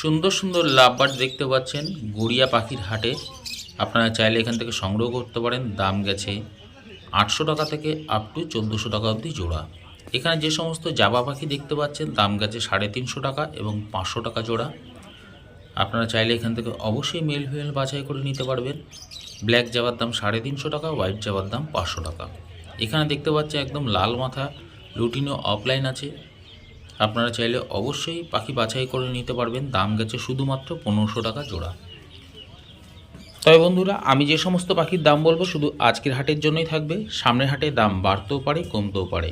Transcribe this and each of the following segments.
সুন্দর সুন্দর লাভ লাভবার্ড দেখতে পাচ্ছেন গড়িয়া পাখির হাটে। আপনারা চাইলে এখান থেকে সংগ্রহ করতে পারেন। দাম গেছে আটশো টাকা থেকে আপ টু চোদ্দোশো টাকা অবধি জোড়া। এখানে যে সমস্ত জাবা পাখি দেখতে পাচ্ছেন, দাম গেছে সাড়ে তিনশো টাকা এবং পাঁচশো টাকা জোড়া। আপনারা চাইলে এখান থেকে অবশ্যই মেল ফিমেল বাছাই করে নিতে পারবেন। ব্ল্যাক জাবার দাম সাড়ে তিনশো টাকা হোয়াইট জাবার দাম পাঁচশো টাকা। এখানে দেখতে পাচ্ছেন একদম লাল মাথা, লুটিনো অফলাইন আছে। আপনারা চাইলে অবশ্যই পাখি বাছাই করে নিতে পারবেন। দাম গেছে শুধুমাত্র পনেরোশো টাকা জোড়া। তবে বন্ধুরা, আমি যে সমস্ত পাখির দাম বলব, শুধু আজকের হাটের জন্যই থাকবে। সামনের হাটে দাম বাড়তেও পারে, কমতেও পারে।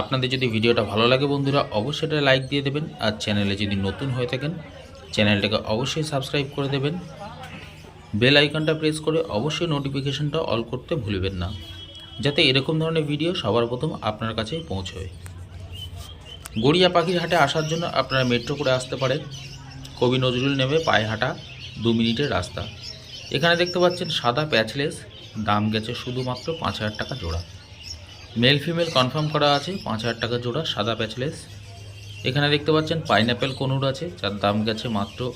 আপনাদের যদি ভিডিওটা ভালো লাগে বন্ধুরা, অবশ্যই এটা লাইক দিয়ে দেবেন। আর চ্যানেলে যদি নতুন হয়ে থাকেন, চ্যানেলটাকে অবশ্যই সাবস্ক্রাইব করে দেবেন। বেল আইকনটা প্রেস করে অবশ্যই নোটিফিকেশনটা অল করতে ভুলবেন না, যাতে এরকম ধরনের ভিডিও সবার প্রথম আপনার কাছে পৌঁছয়। গড়িয়া পাখির হাটে আসার জন্য আপনারা মেট্রো করে আসতে পারেন। কবি নজরুল নেমে পায়ে হাঁটা দু মিনিটের রাস্তা। এখানে দেখতে পাচ্ছেন সাদা প্যাচলেস, দাম গেছে শুধুমাত্র পাঁচ হাজার টাকা জোড়া। মেল ফিমেল কনফার্ম করা আছে, পাঁচ হাজার টাকা জোড়া সাদা প্যাচলেস। এখানে দেখতে পাচ্ছেন পাইনঅ্যাপেল কনুর আছে, যার দাম গেছে মাত্র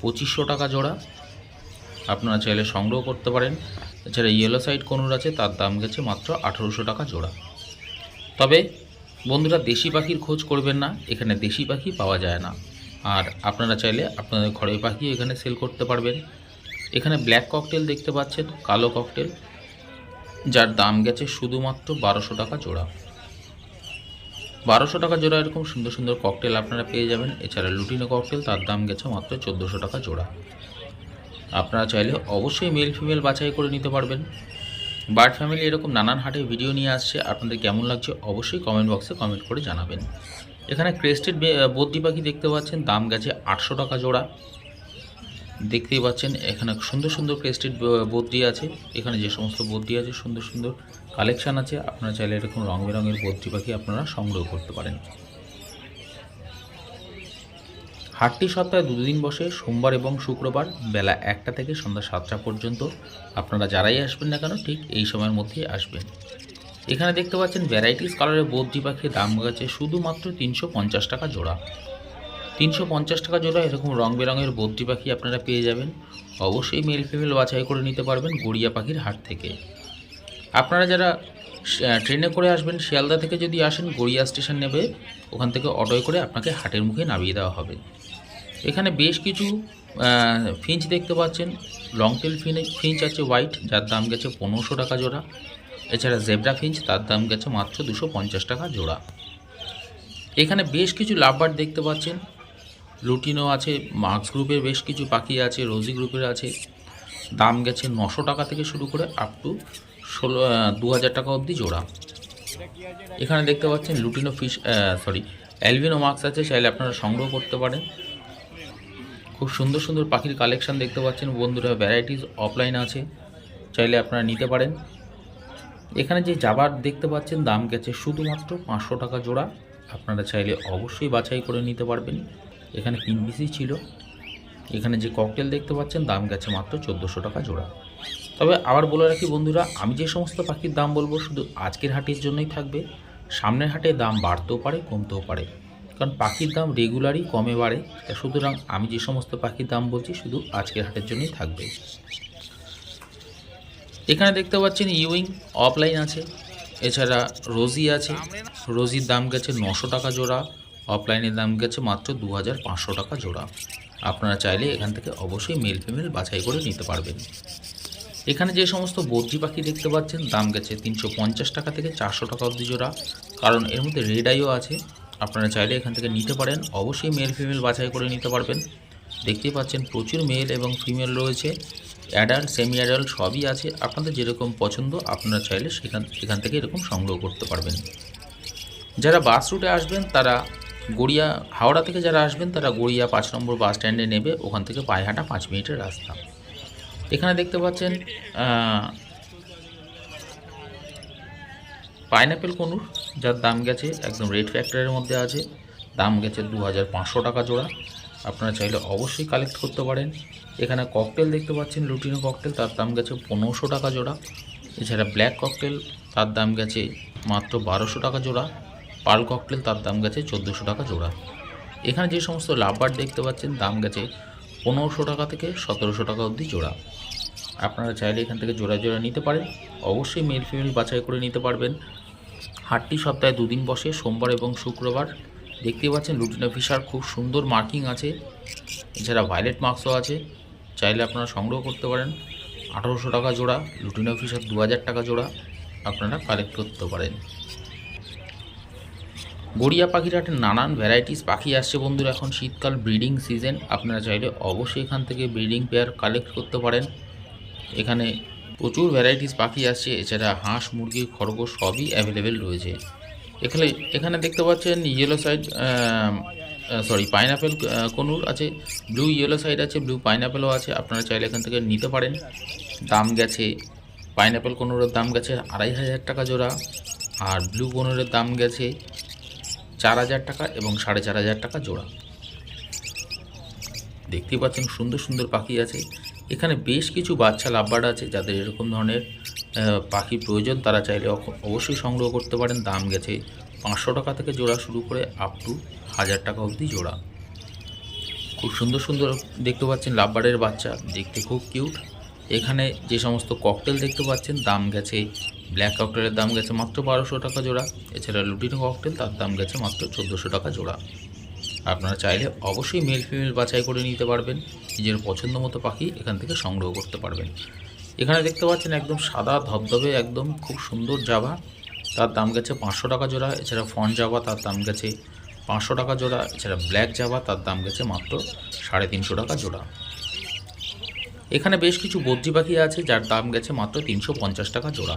পঁচিশশো টাকা জোড়া। আপনারা চাইলে সংগ্রহ করতে পারেন। এছাড়া ইয়েলো সাইড কনুর আছে, তার দাম গেছে মাত্র আঠেরোশো টাকা জোড়া। তবে বন্ধুরা, দেশি পাখির খোঁজ করবেন না, এখানে দেশি পাখি পাওয়া যায় না। আর আপনারা চাইলে আপনাদের ঘরের পাখি এখানে সেল করতে পারবেন। এখানে ব্ল্যাক ককটেল দেখতে পাচ্ছেন, কালো ককটেল যার দাম গেছে শুধুমাত্র বারোশো টাকা জোড়া। বারোশো টাকা জোড়া এরকম সুন্দর সুন্দর ককটেল আপনারা পেয়ে যাবেন। এছাড়া লুটিনো ককটেল তার দাম গেছে মাত্র চোদ্দোশো টাকা জোড়া। আপনারা চাইলে অবশ্যই মেল ফিমেল বাছাই করে নিতে পারবেন। বার্ড ফ্যামিলি এরকম নানান হাটে ভিডিও নিয়ে আসছে। আপনাদের কেমন লাগছে অবশ্যই কমেন্ট বক্সে কমেন্ট করে জানাবেন। এখানে ক্রেস্টেড বদ্রি পাখি দেখতে পাচ্ছেন। দাম গেছে আটশো টাকা জোড়া। দেখতেই পাচ্ছেন, এখানে সুন্দর সুন্দর ক্রেস্টেড বদ্রি আছে। এখানে যে সমস্ত বদ্রি আছে, সুন্দর সুন্দর কালেকশান আছে। আপনারা চাইলে এরকম রং বেরঙের বদ্রি পাখি আপনারা সংগ্রহ করতে পারেন। হাটটি সপ্তাহে দুদিন বসে, সোমবার এবং শুক্রবার বেলা একটা থেকে সন্ধ্যা সাতটা পর্যন্ত। আপনারা যারাই আসবেন না কেন, ঠিক এই সময়ের মধ্যেই আসবেন। এখানে দেখতে পাচ্ছেন ভ্যারাইটিস কালারের বদ্রি পাখির দাম গেছে শুধুমাত্র তিনশো পঞ্চাশ টাকা জোড়া। তিনশো পঞ্চাশ টাকা জোড়া এরকম রং বেরঙের বদ্রি পাখি আপনারা পেয়ে যাবেন। অবশ্যই মেল ফিমেল বাছাই করে নিতে পারবেন গড়িয়া পাখির হাট থেকে। আপনারা যারা ট্রেনে করে আসবেন, শিয়ালদা থেকে যদি আসেন, গড়িয়া স্টেশন নেবে, ওখান থেকে অটোয় করে আপনাকে হাটের মুখে নামিয়ে দেওয়া হবে। এখানে বেশ কিছু ফিঞ্চ দেখতে পাচ্ছেন। লং টেল ফিঞ্চ আছে হোয়াইট, যার দাম গেছে পনেরোশো টাকা জোড়া। এছাড়া জেব্রা ফিঞ্চ, তার দাম গেছে মাত্র দুশো পঞ্চাশ টাকা জোড়া। এখানে বেশ কিছু লাভবার্ড দেখতে পাচ্ছেন। লুটিনো আছে, মার্কস গ্রুপের বেশ কিছু পাখি আছে, রোজি গ্রুপের আছে। দাম গেছে নশো টাকা থেকে শুরু করে আপ টু ষোলো দু হাজার টাকা অবধি জোড়া। এখানে দেখতে পাচ্ছেন lutino fish sorry albino marks আছে, চাইলে আপনারা সংগ্রহ করতে পারেন। খুব সুন্দর সুন্দর পাখির কালেকশান দেখতে পাচ্ছেন। বন্ধুরা ভ্যারাইটিস অফলাইন আছে। চাইলে আপনারা নিতে পারেন। এখানে যে জাবার দেখতে পাচ্ছেন, দাম গেছে শুধুমাত্র পাঁচশো টাকা জোড়া। আপনারা চাইলে অবশ্যই বাছাই করে নিতে পারবেন। এখানে তিন পিসই ছিল। এখানে যে ককটেল দেখতে পাচ্ছেন, দাম গেছে মাত্র চোদ্দোশো টাকা জোড়া। তবে আবার বলে রাখি বন্ধুরা, আমি যে সমস্ত পাখির দাম বলব, শুধু আজকের হাটের জন্যই থাকবে। সামনের হাটে দাম বাড়তেও পারে, কমতেও পারে। কারণ পাখির দাম রেগুলারই কমে বাড়ে। তা সুতরাং আমি যে সমস্ত পাখির দাম বলছি, শুধু আজকের হাটের জন্যই থাকবে। এখানে দেখতে পাচ্ছেন ইউইং অফলাইন আছে, এছাড়া রোজি আছে। রোজির দাম গেছে নশো টাকা জোড়া অফলাইনের দাম গেছে মাত্র দু হাজার পাঁচশো টাকা জোড়া। আপনারা চাইলে এখান থেকে অবশ্যই মেল ফিমেল বাছাই করে নিতে পারবেন। এখানে যে সমস্ত বদ্রি পাখি দেখতে পাচ্ছেন, দাম গেছে তিনশো পঞ্চাশ টাকা থেকে চারশো টাকা অবধি জোড়া। কারণ এর মধ্যে রেড আইও আছে আপনারা চাইলে এখান থেকে নিতে পারেন। অবশ্যই মেল ফিমেল বাছাই করে নিতে পারবেন। দেখতেই পাচ্ছেন প্রচুর মেল এবং ফিমেল রয়েছে। অ্যাডাল্ট সেমি অ্যাডাল্ট সবই আছে। আপনাদের যেরকম পছন্দ, আপনারা চাইলে সেখান সেখান থেকে এরকম সংগ্রহ করতে পারবেন। যারা বাস রুটে আসবেন, তারা গড়িয়া, হাওড়া থেকে যারা আসবেন, তারা গড়িয়া পাঁচ নম্বর বাস স্ট্যান্ডে নেবে। ওখান থেকে পায়ে হাঁটা পাঁচ মিনিটের রাস্তা। এখানে দেখতে পাচ্ছেন পাইনঅ্যাপেল কনুর, যার দাম গেছে একদম রেড ফ্যাক্টরের মধ্যে আছে। দাম গেছে দু হাজার পাঁচশো টাকা জোড়া। আপনারা চাইলে অবশ্যই কালেক্ট করতে পারেন। এখানে ককটেল দেখতে পাচ্ছেন লুটিনো ককটেল, তার দাম গেছে পনেরোশো টাকা জোড়া। এছাড়া ব্ল্যাক ককটেল, তার দাম গেছে মাত্র বারোশো টাকা জোড়া। পাল ককটেল, তার দাম গেছে চোদ্দোশো টাকা জোড়া। এখানে যে সমস্ত লাভবার দেখতে পাচ্ছেন, দাম গেছে পনেরোশো টাকা থেকে সতেরোশো টাকা অবধি জোড়া। আপনারা চাইলে এখান থেকে জোড়া জোড়া নিতে পারেন। অবশ্যই মেল ফিমেল বাছাই করে নিতে পারবেন। হাটটি সপ্তাহে দুদিন বসে, সোমবার এবং শুক্রবার। দেখতে পাচ্ছেন লুটিনা ফিশার খুব সুন্দর মার্কিং আছে। এছাড়া ভায়োলেট মার্কসও আছে। চাইলে আপনারা সংগ্রহ করতে পারেন। আঠারোশো টাকা জোড়া, লুটিনা ফিশার দু হাজার টাকা জোড়া আপনারা কালেক্ট করতে পারেন। গড়িয়া পাখির হাটে নানান ভ্যারাইটিস পাখি আসছে বন্ধুরা। এখন শীতকাল ব্রিডিং সিজন আপনারা চাইলে অবশ্যই এখান থেকে ব্রিডিং পেয়ার কালেক্ট করতে পারেন। এখানে প্রচুর ভ্যারাইটিস পাখি আসছে, এছাড়া হাঁস, মুরগি, খরগোশ সবই অ্যাভেলেবেল রয়েছে। এখানে এখানে দেখতে পাচ্ছেন yellow side sorry pineapple conure আছে ব্লু ইয়েলো সাইড আছে ব্লু পাইনাপেলও আছে, আপনারা চাইলে এখান থেকে নিতে পারেন। দাম গেছে পাইনাপেল কনুরের দাম গেছে আড়াই হাজার টাকা জোড়া, আর ব্লু কনুরের দাম গেছে চার হাজার টাকা এবং সাড়ে চার হাজার টাকা জোড়া। দেখতেই পাচ্ছেন সুন্দর সুন্দর পাখি আছে। এখানে বেশ কিছু বাচ্চা, লাভবার্ড আছে, যাদের এরকম ধরনের পাখি প্রয়োজন, তারা চাইলে অবশ্যই সংগ্রহ করতে পারেন। দাম গেছে পাঁচশো টাকা থেকে জোড়া শুরু করে আপ টু হাজার টাকা অবধি জোড়া। খুব সুন্দর সুন্দর দেখতে পাচ্ছেন লাভবার্ডের বাচ্চা, দেখতে খুব কিউট এখানে যে সমস্ত ককটেল দেখতে পাচ্ছেন, দাম গেছে ব্ল্যাক ককটেলের দাম গেছে মাত্র বারোশো টাকা জোড়া। এছাড়া লুটিনো ককটেল তার দাম গেছে মাত্র চোদ্দোশো টাকা জোড়া। আপনারা চাইলে অবশ্যই মেল ফিমেল বাছাই করে নিতে পারবেন। নিজের পছন্দ মতো পাখি এখান থেকে সংগ্রহ করতে পারবেন। এখানে দেখতে পাচ্ছেন একদম সাদা, ধবধবে, একদম খুব সুন্দর জাভা তার দাম গেছে পাঁচশো টাকা জোড়া, এছাড়া ফন জাভা তার দাম গেছে পাঁচশো টাকা জোড়া, এছাড়া ব্ল্যাক জাভা তার দাম গেছে মাত্র সাড়ে তিনশো টাকা জোড়া। এখানে বেশ কিছু বদ্রি পাখি আছে যার দাম গেছে মাত্র তিনশো পঞ্চাশ টাকা জোড়া।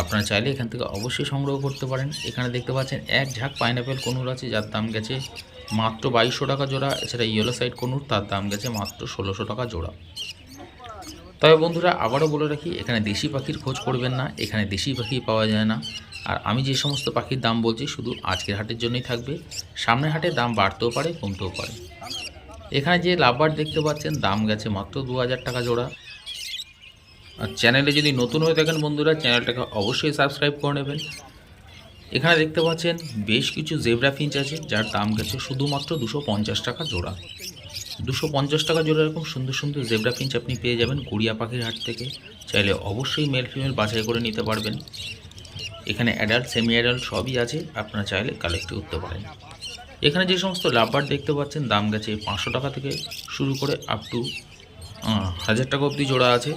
আপনারা চাইলে এখান থেকে অবশ্যই সংগ্রহ করতে পারেন। এখানে দেখতে পাচ্ছেন, এক ঝাঁক পাইনাপেল কনুর আছে, যার দাম গেছে মাত্র বাইশশো টাকা জোড়া। এছাড়া ইয়েলো সাইড কনুর, তার দাম গেছে মাত্র ষোলোশো টাকা জোড়া। তবে বন্ধুরা, আবারও বলে রাখি, এখানে দেশি পাখির খোঁজ করবেন না, এখানে দেশি পাখি পাওয়া যায় না। আর আমি যে সমস্ত পাখির দাম বলছি, শুধু আজকের হাটের জন্যই থাকবে। সামনের হাটে দাম বাড়তেও পারে, কমতেও পারে। এখানে যে লাভবার দেখতে পাচ্ছেন, দাম গেছে মাত্র দু হাজার টাকা জোড়া। আর চ্যানেলে যদি নতুন হয়ে থাকেন বন্ধুরা, চ্যানেলটাকে অবশ্যই সাবস্ক্রাইব করে নেবেন। এখানে দেখতে পাচ্ছেন বেশ কিছু জেব্রা ফিঞ্চ আছে, যার দাম গেছে শুধুমাত্র দুশো টাকা জোড়া। দুশো পঞ্চাশ টাকা জোড়া এরকম সুন্দর সুন্দর জেব্রা ফিঞ্চ আপনি পেয়ে যাবেন গড়িয়া পাখির হাট থেকে। চাইলে অবশ্যই মেল ফিমেল বাছাই করে নিতে পারবেন। এখানে অ্যাডাল্ট সেমি অ্যাডাল্ট সবই আছে, আপনারা চাইলে কালেক্ট করতে পারেন। এখানে যে সমস্ত লাভবার দেখতে পাচ্ছেন, দাম গেছে পাঁচশো টাকা থেকে শুরু করে আপ টু হাজার টাকা অবধি জোড়া আছে।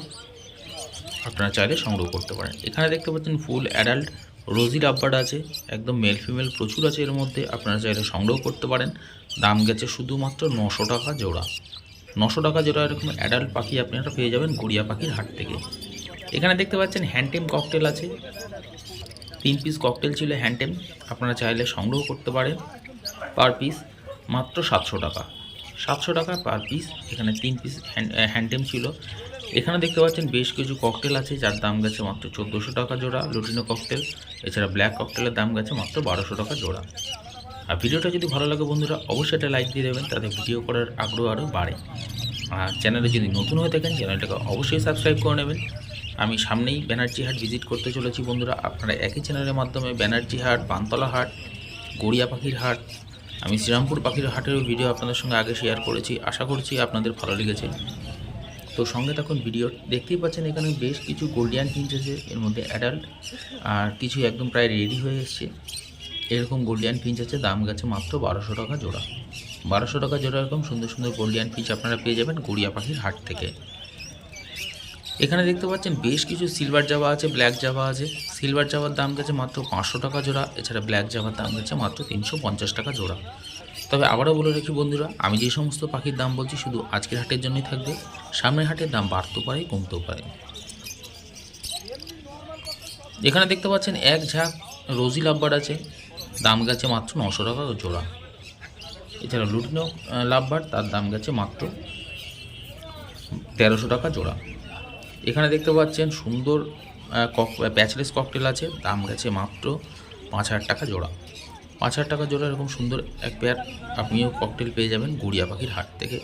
আপনারা চাইলে সংগ্রহ করতে পারেন। এখানে দেখতে পাচ্ছেন ফুল অ্যাডাল্ট রোজি রাব্বার্ড আছে, একদম মেল ফিমেল প্রচুর আছে এর মধ্যে, আপনারা চাইলে সংগ্রহ করতে পারেন। দাম গেছে শুধুমাত্র নশো টাকা জোড়া। নশো টাকা জোড়া এরকম অ্যাডাল্ট পাখি আপনারা পেয়ে যাবেন গড়িয়া পাখির হাট থেকে। এখানে দেখতে পাচ্ছেন হ্যান্ডটেম ককটেল আছে। তিন পিস ককটেল ছিল হ্যান্ডটেম, আপনারা চাইলে সংগ্রহ করতে পারেন। পার পিস মাত্র সাতশো টাকা। সাতশো টাকা পার পিস এখানে তিন পিস হ্যান্ডটেম ছিল। এখানে দেখতে পাচ্ছেন বেশ কিছু ককটেল আছে, যার দাম গেছে মাত্র চোদ্দোশো টাকা জোড়া। লুটিনো ককটেল এছাড়া ব্ল্যাক ককটেলের দাম গেছে মাত্র বারোশো টাকা জোড়া। আর ভিডিওটা যদি ভালো লাগে বন্ধুরা, অবশ্যই একটা লাইক দিয়ে দেবেন, তাতে ভিডিও করার আগ্রহ আরও বাড়ে। আর চ্যানেলে যদি নতুন হয়ে থাকেন চ্যানেলটাকে অবশ্যই সাবস্ক্রাইব করে নেবেন। আমি সামনেই ব্যানার্জি হাট ভিজিট করতে চলেছি বন্ধুরা, আপনারা একই চ্যানেলের মাধ্যমে ব্যানার্জি হাট, বানতলা হাট, গড়িয়া পাখির হাট, আমি শ্রীরামপুর পাখির হাটেরও ভিডিও আপনাদের সঙ্গে আগে শেয়ার করেছি। আশা করছি আপনাদের ভালো লেগেছে। তো সঙ্গে তখন ভিডিও। দেখতেই পাচ্ছেন এখানে বেশ কিছু গোল্ডিয়ান ফিঞ্চ আছে এর মধ্যে অ্যাডাল্ট আর কিছু একদম প্রায় রেডি হয়ে এসছে। এরকম গোল্ডিয়ান ফিঞ্চ আছে, দাম গেছে মাত্র বারোশো টাকা জোড়া। বারোশো টাকা জোড়া এরকম সুন্দর সুন্দর গোল্ডিয়ান ফিঞ্চ আপনারা পেয়ে যাবেন গড়িয়া পাখির হাট থেকে। এখানে দেখতে পাচ্ছেন বেশ কিছু সিলভার জাবা আছে ব্ল্যাক জাবা আছে। সিলভার জাবার দাম গেছে মাত্র পাঁচশো টাকা জোড়া, এছাড়া ব্ল্যাক জাবার দাম গেছে মাত্র তিনশো পঞ্চাশ টাকা জোড়া। তবে আবারও বলে রাখি বন্ধুরা, আমি যে সমস্ত পাখির দাম বলছি শুধু আজকের হাটের জন্যই থাকবে, সামনের হাটের দাম বাড়তেও পারে, কমতেও পারে। এখানে দেখতে পাচ্ছেন এক ঝাঁক রোজি লাভবার আছে, দাম গেছে মাত্র নশো টাকা জোড়া। এছাড়া লুটিনো লাভবার, তার দাম গেছে মাত্র তেরোশো টাকা জোড়া। এখানে দেখতে পাচ্ছেন সুন্দর কক, প্যাচলেস ককটেল আছে, দাম গেছে মাত্র পাঁচ হাজার টাকা জোড়া। পাঁচ হাজার টাকা জোড়া এরকম সুন্দর এক পেয়ার আপনিও ককটেল পেয়ে যাবেন গুড়িয়া পাখির হাট থেকে।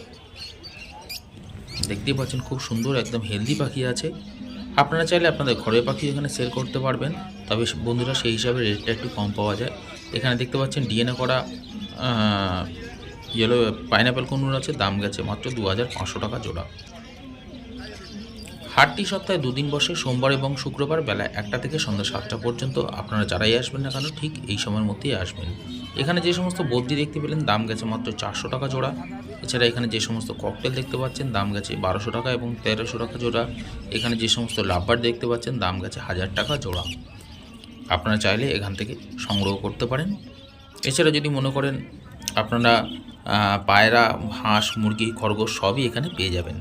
দেখতেই পাচ্ছেন খুব সুন্দর একদম হেলদি পাখি আছে। আপনারা চাইলে আপনাদের ঘরের পাখি এখানে সেল করতে পারবেন, তবে বন্ধুরা সেই হিসাবে রেটটা একটু কম পাওয়া যায়। এখানে দেখতে পাচ্ছেন ডিএনএ করা ইয়েলো পাইনাপেল কুনুর আছে, দাম গেছে মাত্র দু হাজার পাঁচশো টাকা জোড়া। হাটটি সপ্তাহে দুদিন বসে, সোমবার এবং শুক্রবার বেলা একটা থেকে সন্ধ্যা সাতটা পর্যন্ত। আপনারা যারাই আসবেন না কেন, ঠিক এই সময়ের মধ্যেই আসবেন। এখানে যে সমস্ত বদ্যি দেখতে পেলেন, দাম গেছে মাত্র চারশো টাকা জোড়া। এছাড়া এখানে যে সমস্ত ককটেল দেখতে পাচ্ছেন, দাম গেছে বারোশো টাকা এবং তেরোশো টাকা জোড়া। এখানে যে সমস্ত লাভবার দেখতে পাচ্ছেন, দাম গেছে হাজার টাকা জোড়া। আপনারা চাইলে এখান থেকে সংগ্রহ করতে পারেন। এছাড়া যদি মনে করেন, আপনারা পায়রা, হাঁস, মুরগি, খরগোশ সবই এখানে পেয়ে যাবেন।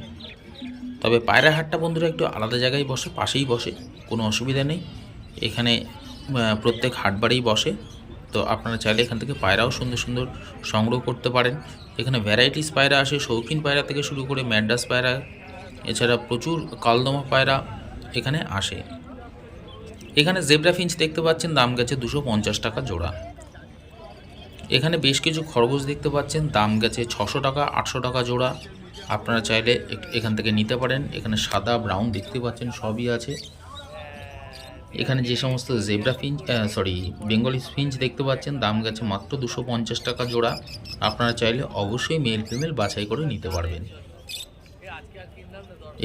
তবে পায়রা হাটটা বন্ধুরা একটু আলাদা জায়গায় বসে, পাশেই বসে, কোনো অসুবিধা নেই। এখানে প্রত্যেক হাটবারেই বসে। তো আপনারা চাইলে এখান থেকে পায়রাও সুন্দর সুন্দর সংগ্রহ করতে পারেন। এখানে ভ্যারাইটিস পায়রা আসে, শৌখিন পায়রা থেকে শুরু করে ম্যাডাস পায়রা, এছাড়া প্রচুর কালদমা পায়রা এখানে আসে। এখানে জেব্রা ফিঞ্চ দেখতে পাচ্ছেন, দাম গেছে দুশো টাকা জোড়া। এখানে বেশ কিছু খরগোশ দেখতে পাচ্ছেন, দাম গেছে ছশো টাকা, আটশো টাকা জোড়া। আপনারা চাইলে এখান থেকে নিতে পারেন। এখানে সাদা, ব্রাউন দেখতে পাচ্ছেন, সবই আছে। এখানে যে সমস্ত zebra finch sorry Bengali finch দেখতে পাচ্ছেন, দাম গেছে মাত্র দুশো পঞ্চাশ টাকা জোড়া। আপনারা চাইলে অবশ্যই মেল ফিমেল বাছাই করে নিতে পারবেন।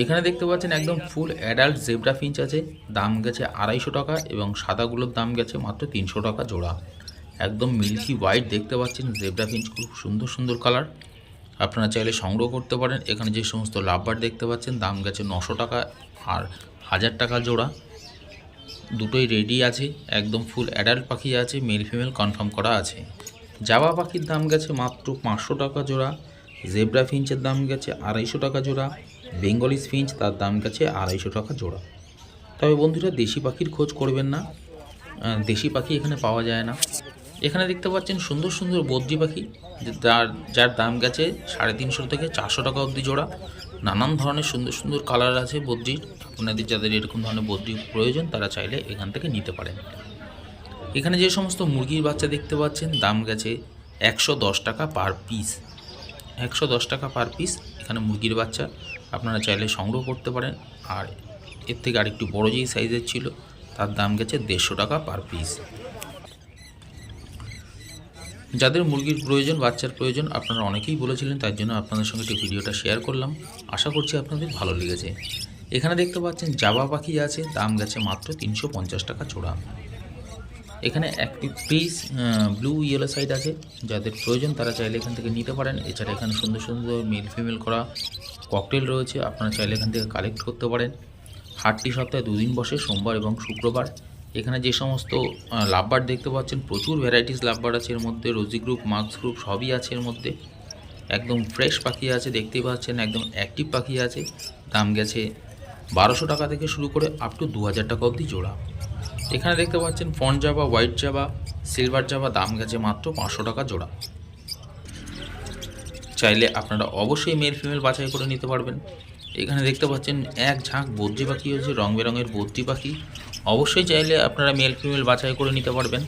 এখানে দেখতে পাচ্ছেন একদম ফুল অ্যাডাল্ট জেব্রা ফিঞ্চ আছে। দাম গেছে আড়াইশো টাকা এবং সাদাগুলোর দাম গেছে মাত্র তিনশো টাকা জোড়া। একদম মিল্কি হোয়াইট দেখতে পাচ্ছেন জেব্রা ফিঞ্চ খুব সুন্দর সুন্দর কালার আপনারা চাইলে সংগ্রহ করতে পারেন। এখানে যে সমস্ত লাভবার দেখতে পাচ্ছেন, দাম গেছে নশো টাকা আর হাজার টাকা জোড়া। দুটোই রেডি আছে, একদম ফুল অ্যাডাল্ট পাখি আছে মেল ফিমেল কনফার্ম করা আছে। জাবা পাখির দাম গেছে মাত্র পাঁচশো টাকা জোড়া জেব্রা ফিঞ্চের দাম গেছে আড়াইশো টাকা জোড়া বেঙ্গলিস ফিঞ্চ তার দাম গেছে আড়াইশো টাকা জোড়া। তবে বন্ধুরা, দেশি পাখির খোঁজ করবেন না। দেশি পাখি এখানে পাওয়া যায় না। এখানে দেখতে পাচ্ছেন সুন্দর সুন্দর বদ্রি পাখি যার যার দাম গেছে সাড়ে তিনশো থেকে চারশো টাকা অবধি জোড়া। নানান ধরনের সুন্দর সুন্দর কালার আছে বদ্রির। আপনাদের যাদের এরকম ধরনের বদ্রি প্রয়োজন, তারা চাইলে এখান থেকে নিতে পারেন। এখানে যে সমস্ত মুরগির বাচ্চা দেখতে পাচ্ছেন, দাম গেছে একশো দশ টাকা পার পিস একশো দশ টাকা পার পিস এখানে মুরগির বাচ্চা। আপনারা চাইলে সংগ্রহ করতে পারেন। আর এর থেকে আরেকটু বড় যেই সাইজের ছিল, তার দাম গেছে দেড়শো টাকা পার পিস যাদের মুরগির প্রয়োজন, বাচ্চার প্রয়োজন, আপনারা অনেকেই বলেছিলেন, তার জন্য আপনাদের সঙ্গে একটি ভিডিওটা শেয়ার করলাম। আশা করছি আপনাদের ভালো লেগেছে। এখানে দেখতে পাচ্ছেন, জাবা পাখি আছে, দাম গেছে মাত্র তিনশো পঞ্চাশ টাকা জোড়া এখানে একটি পিস ব্লু ইয়েলো সাইড আছে। যাদের প্রয়োজন, তারা চাইলে এখান থেকে নিতে পারেন। এছাড়া এখানে সুন্দর সুন্দর মেল ফিমেল করা ককটেল রয়েছে। আপনারা চাইলে এখান থেকে কালেক্ট করতে পারেন। হাটটি সপ্তাহে দুদিন বসে, সোমবার এবং শুক্রবার। এখানে যে সমস্ত লাভবার দেখতে পাচ্ছেন, প্রচুর ভ্যারাইটিস লাভবার আছে এর মধ্যে, রোজি গ্রুপ মার্কস গ্রুপ সবই আছে এর মধ্যে। একদম ফ্রেশ পাখি আছে, দেখতেই পাচ্ছেন, একদম অ্যাক্টিভ পাখি আছে। দাম গেছে বারোশো টাকা থেকে শুরু করে আপ টু দু হাজার টাকা অবধি জোড়া। এখানে দেখতে পাচ্ছেন, fawn java white java silver java, দাম গেছে মাত্র পাঁচশো টাকা জোড়া। চাইলে আপনারা অবশ্যই মেল ফিমেল বাছাই করে নিতে পারবেন। এখানে দেখতে পাচ্ছেন, এক ঝাঁক বদ্রি পাখি হচ্ছে রং বেরঙের বদ্রি পাখি। অবশ্যই চাইলে আপনারা মেল ফিমেল বাছাই করে নিতে পারবেন।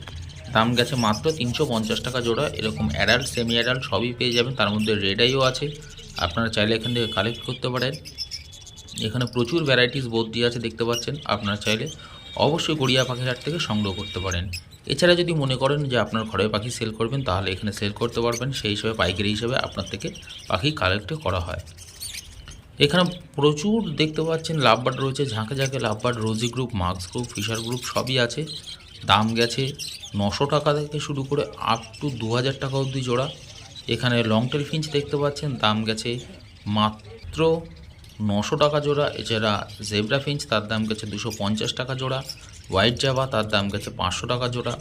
দাম গেছে মাত্র তিনশো পঞ্চাশ টাকা জোড়া। এরকম অ্যাডাল্ট সেমি অ্যাডাল্ট সবই পেয়ে যাবেন। তার মধ্যে রেড আইও আছে। আপনারা চাইলে এখান থেকে কালেক্ট করতে পারেন। এখানে প্রচুর ভ্যারাইটিস বদ্রি আছে, দেখতে পাচ্ছেন। আপনারা চাইলে অবশ্যই গড়িয়া পাখির হাট থেকে সংগ্রহ করতে পারেন। এছাড়া যদি মনে করেন যে আপনার ঘরে পাখি সেল করবেন, তাহলে এখানে সেল করতে পারবেন। সেই হিসাবে পাইকারি হিসাবে আপনার থেকে পাখি কালেক্ট করা হয়। এখানে প্রচুর দেখতে পাচ্ছেন লাভবার্ড রয়েছে, ঝাঁকে ঝাঁকে love lovebird rosy group, marks group, fischer group, সবই আছে। দাম গেছে নশো টাকা থেকে শুরু করে আপ টু দু হাজার টাকা অবধি জোড়া। এখানে লং টেল ফিঞ্চ দেখতে পাচ্ছেন, দাম গেছে মাত্র নশো টাকা জোড়া। এছাড়া জেব্রা ফিঞ্চ তার দাম গেছে দুশো পঞ্চাশ টাকা জোড়া। হোয়াইট জাভা তার দাম গেছে পাঁচশো টাকা জোড়া।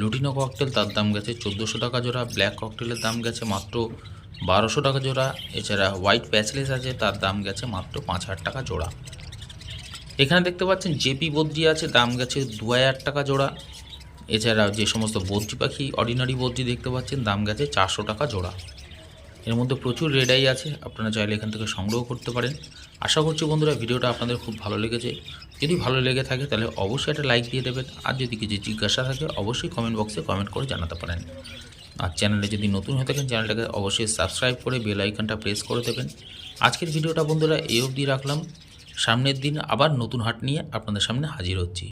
লুটিনো ককটেল তার দাম গেছে চোদ্দোশো টাকা জোড়া। ব্ল্যাক ককটেলের দাম গেছে মাত্র বারোশো টাকা জোড়া, এছাড়া হোয়াইট প্যাচলেস আছে, তার দাম গেছে মাত্র পাঁচ হাজার টাকা জোড়া। এখানে দেখতে পাচ্ছেন জেপি বদ্রি আছে, দাম গেছে দু হাজার টাকা জোড়া। এছাড়া যে সমস্ত বদ্রি পাখি অর্ডিনারি বদ্রি দেখতে পাচ্ছেন, দাম গেছে চারশো টাকা জোড়া। এর মধ্যে প্রচুর রেডাই আছে, আপনারা চাইলে এখান থেকে সংগ্রহ করতে পারেন। আশা করছি বন্ধুরা, ভিডিওটা আপনাদের খুব ভালো লেগেছে। যদি ভালো লেগে থাকে, তাহলে অবশ্যই একটা লাইক দিয়ে দেবেন। আর যদি কিছু জিজ্ঞাসা থাকে, অবশ্যই কমেন্ট বক্সে কমেন্ট করে জানাতে পারেন। আর চ্যানেলে যদি নতুন হয়ে থাকেন, চ্যানেলটাকে অবশ্যই সাবস্ক্রাইব করে বেল আইকনটা প্রেস করে দেবেন। আজকের ভিডিওটা বন্ধুরা এই অবধি রাখলাম। সামনের দিন আবার নতুন হাট নিয়ে আপনাদের সামনে হাজির হচ্ছি।